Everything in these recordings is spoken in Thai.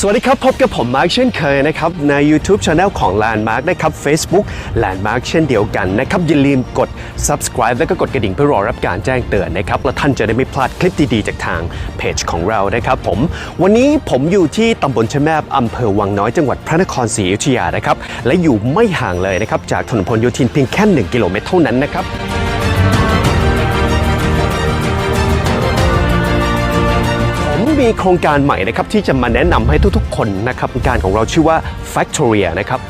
สวัสดีครับ พบกับผมมาร์คเช่นเคยนะครับ ใน YouTube Channel ของ Landmark นะครับ Facebook Landmark เช่นเดียวกันนะครับ อย่าลืมกด subscribe แล้วก็กดกระดิ่งเพื่อรอรับการแจ้งเตือนนะครับ และท่านจะได้ไม่พลาดคลิปดี ๆ จากทางเพจของเรานะครับผม วันนี้ผมอยู่ที่ตำบลชะแมบอำเภอวังน้อยจังหวัดพระนครศรีอยุธยานะครับ และอยู่ไม่ห่างเลยนะครับ จากถนนพหลโยธินเพียงแค่ 1 กิโลเมตรเท่านั้นนะครับ มมีโครงการใหม่นะครับที่จะมาแนะนำให้ทุกๆ คนนะครับ การของเราชื่อว่า Factoria นะครับ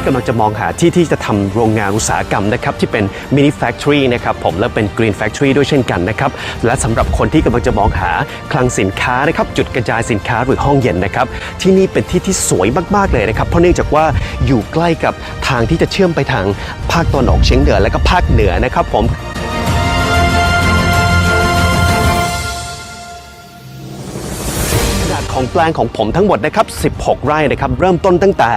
ที่กำลังจะมองหาที่ที่จะทำโรงงานอุตสาหกรรมนะครับที่เป็นมินิแฟคทอรี่นะครับผมและเป็นกรีนแฟคทอรี่ด้วยเช่นกันนะครับและสำหรับคนที่กำลังจะมองหาคลังสินค้านะครับจุดกระจายสินค้าหรือห้องเย็นนะครับที่นี่เป็นที่ที่สวยมากๆเลยนะครับเพราะเนื่องจากว่าอยู่ใกล้กับทางที่จะเชื่อมไปทางภาคตะวันออกเฉียงเหนือและก็ภาคเหนือนะครับผม ของแปลงของผมทั้งหมดนะครับ 16 ไร่นะครับ เริ่มต้นตั้งแต่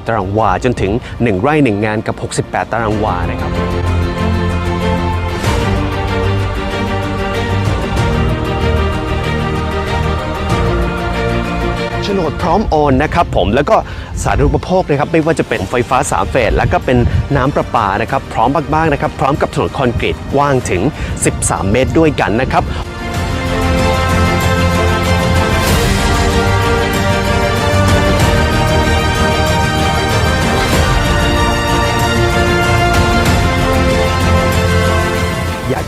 204 ตารางวา จนถึง 1 ไร่ 1 งานกับ 68 ตารางวานะครับโฉนดพร้อมโอนนะครับผมแล้วก็สาธารณูปโภคนะครับไม่ว่าจะเป็นไฟฟ้า3เฟส แล้วก็เป็นน้ำประปานะครับพร้อมมากๆนะครับพร้อมกับถนนคอนกรีตกว้างถึง 13 เมตรด้วยกันนะครับ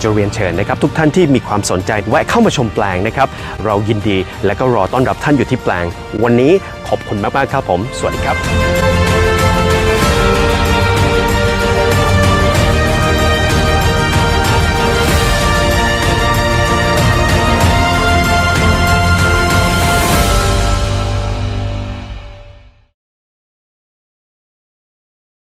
จะเรียนเชิญนะครับทุกท่านที่มีความสนใจแวะเข้ามาชมแปลงนะครับ เรายินดีและก็รอต้อนรับท่านอยู่ที่แปลง วันนี้ขอบคุณมากๆครับผม สวัสดีครับ